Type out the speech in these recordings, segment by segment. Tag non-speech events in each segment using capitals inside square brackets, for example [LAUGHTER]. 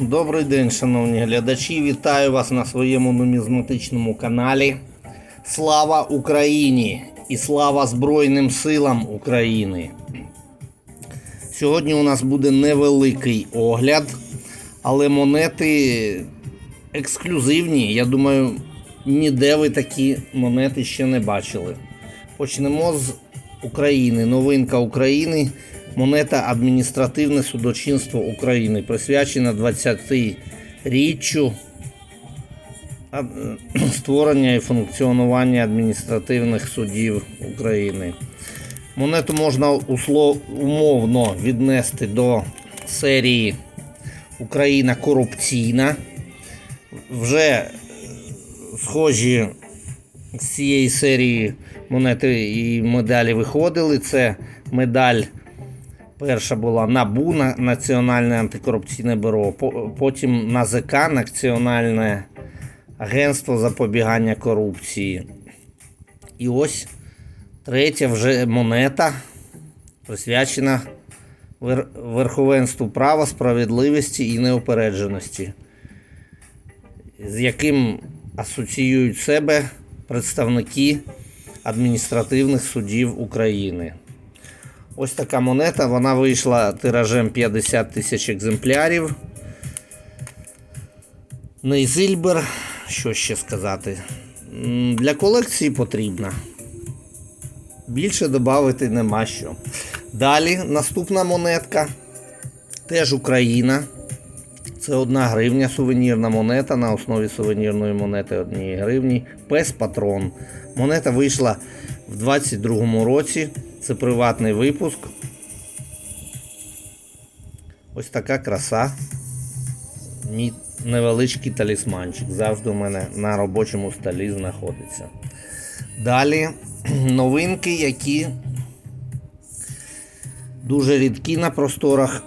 Добрий день, шановні глядачі. Вітаю вас на своєму нумізматичному каналі. Слава Україні і слава Збройним силам України. Сьогодні у нас буде невеликий огляд, але монети ексклюзивні. Я думаю, ніде ви такі монети ще не бачили. Почнемо з України. Новинка України. Монета Адміністративне судочинство України, присвячена 20-річчю [CLEARS THROAT] створення і функціонування адміністративних судів України. Монету можна умовно віднести до серії Україна корупційна. Вже схожі з цієї серії монети і медалі виходили. Це медаль перша була НАБУ на- Національне антикорупційне бюро, потім НАЗК Національне агентство запобігання корупції. І ось третя вже монета присвячена верховенству права, справедливості і неупередженості з яким асоціюють себе представники адміністративних судів України. Ось така монета, вона вийшла тиражем 50 тисяч екземплярів. Нейзильбер, що ще сказати? Для колекції потрібна. Більше додати нема що. Далі наступна монетка. Теж Україна. Це одна гривня сувенірна монета на основі сувенірної монети однієї гривні. Пес Патрон. Монета вийшла в 22-му році. Це приватний випуск. Ось така краса. Мій невеличкий талісманчик. Завжди у мене на робочому столі знаходиться. Далі [CLEARS THROAT] новинки, які дуже рідкі на просторах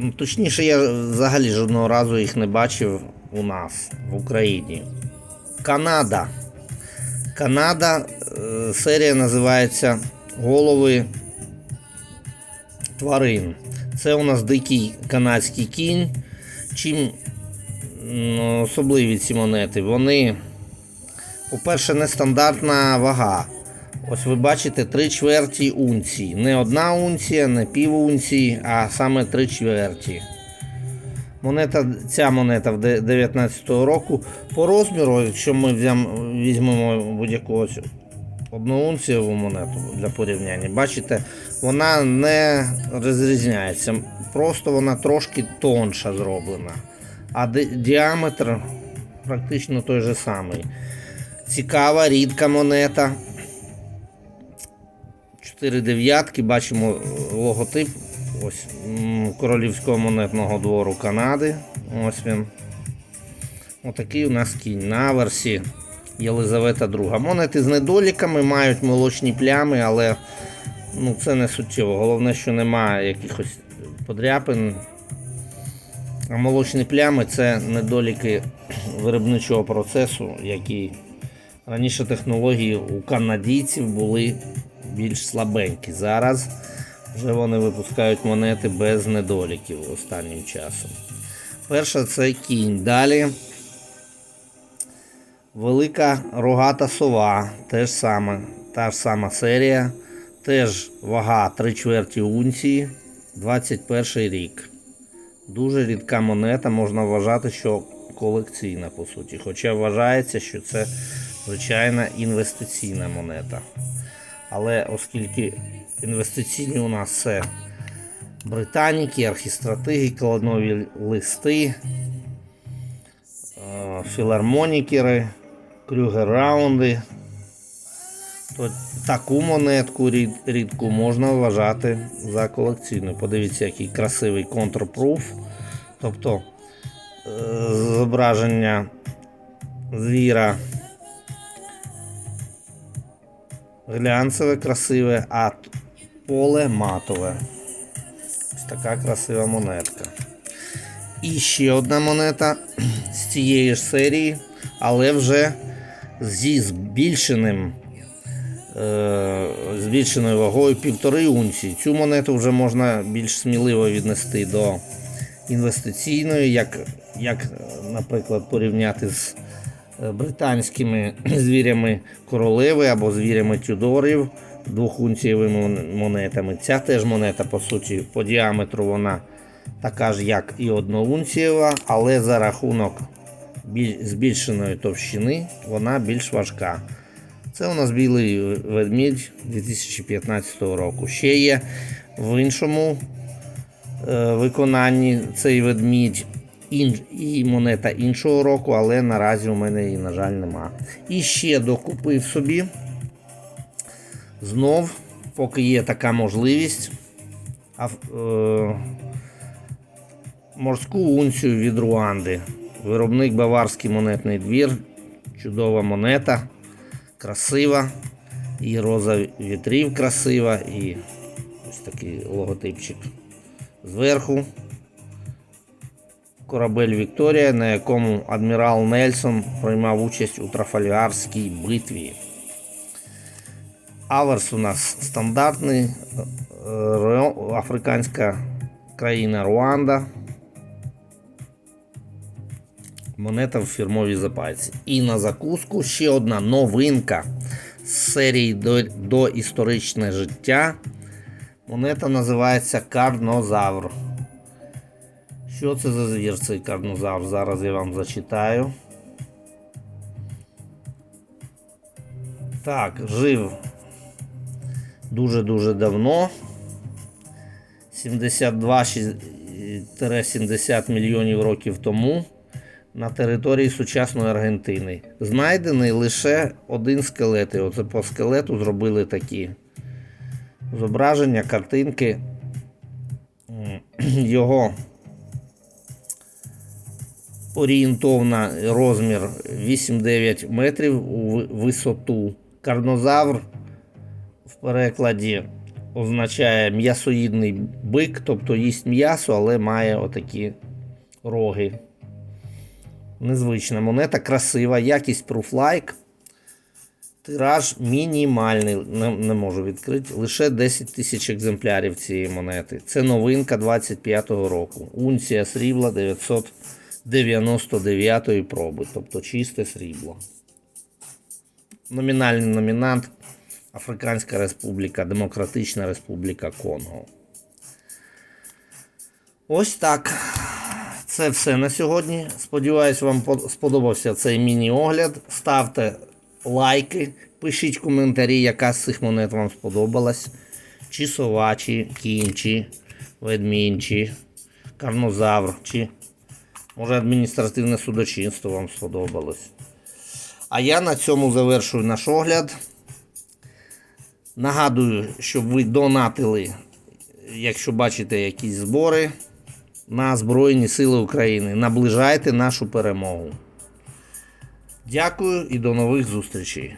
Ну, Точніше, я взагалі жодного разу їх не бачив у нас в Україні. Канада. Канада. е, Серія називається Голови тварин. Це у нас дикий канадський кінь. Чим особливі ці монети? Вони, по-перше, нестандартна вага. Ось ви бачите три чверті унції. Не одна унція, не пів унції, а саме три чверті. Монета, ця монета в 19 року. По розміру, якщо ми візьмемо будь-яку ось одноунцієву монету для порівняння, бачите, вона не розрізняється. Просто вона трошки тонша зроблена. А діаметр практично той же самий. Цікава, рідка монета. Чотири дев'ятки, бачимо е, логотип ось Королівського монетного двору Канади. Ось він. Отакий у нас кінь на версі Єлизавета II. Монети з недоліками мають молочні плями, але ну, це не суттєво. Головне, що немає якихось подряпин. А молочні плями це недоліки виробничого процесу, який Раніше технології у канадійців були більш слабенькі. Зараз вже вони випускають монети без недоліків останнім часом. Перша це кінь. Далі велика рогата сова. Теж саме, та ж сама серія. Теж вага 3 чверті унції, 21 рік. Дуже рідка монета, можна вважати, що колекційна по суті. Хоча вважається, що це звичайна інвестиційна монета. Але оскільки інвестиційні у нас це британіки, архістратиги, колонові листи, е, філармонікери, крюгер-раунди, то таку монетку рід- рідку можна вважати за колекційною. Подивіться, який красивий контрпруф. Тобто е, зображення звіра глянцеве, красиве, а поле матове. Ось така красива монетка. І ще одна монета [CLEARS THROAT] з цієї ж серії, але вже зі збільшеним. е, Збільшеною вагою півтори унції. Цю монету вже можна більш сміливо віднести до інвестиційною, як, як наприклад, порівняти з е, британськими [CLEARS THROAT] звірями королеви або звірями Тюдорів двохунцієвими монетами. Ця теж монета, по суті, по діаметру вона така ж, як і одноунцієва, але за рахунок збільшеної товщини вона більш важка. Це у нас білий ведмідь 2015 року. Ще є в іншому е, виконанні цей ведмідь і монета іншого року, але наразі у мене її, на жаль, нема. І ще докупив собі знов, поки є така можливість, е, морську унцію від Руанди. Виробник Баварський монетний двір. Чудова монета, красива. І роза вітрів красива, і ось такий логотипчик зверху. Корабель Вікторія, на якому адмірал Нельсон приймав участь у Трафальгарській битві. Аверс у нас стандартний, е, африканська країна Руанда. Монета в фірмовій запайці. І на закуску ще одна новинка з серії до, до історичне життя. Монета називається Карнозавр. Що це за звір цей карнозавр? Зараз я вам зачитаю. Так, жив дуже-дуже давно. 72-70 мільйонів років тому на території сучасної Аргентини. Знайдений лише один скелет. І оце по скелету зробили такі зображення, картинки. [CLEARS THROAT] Його орієнтовна розмір 8-9 метрів у висоту. Карнозавр в перекладі означає м'ясоїдний бик, тобто їсть м'ясо, але має отакі роги. Незвична монета, красива, якість Proof-like. Тираж мінімальний, не, не можу відкрити. Лише 10 тисяч екземплярів цієї монети. Це новинка 25-го року. Унція срібла 999-ї проби, тобто чисте срібло. Номінальний номінант Африканська Республіка, Демократична Республіка Конго. Ось так. Це все на сьогодні. Сподіваюсь, вам сподобався цей міні-огляд. Ставте лайки, пишіть коментарі, яка з цих монет вам сподобалась. Чи сова, чи кінь, чи карнозавр, чи може адміністративне судочинство вам сподобалось. А я на цьому завершую наш огляд. Нагадую, щоб ви донатили, якщо бачите якісь збори на Збройні Сили України. Наближайте нашу перемогу. Дякую і до нових зустрічей.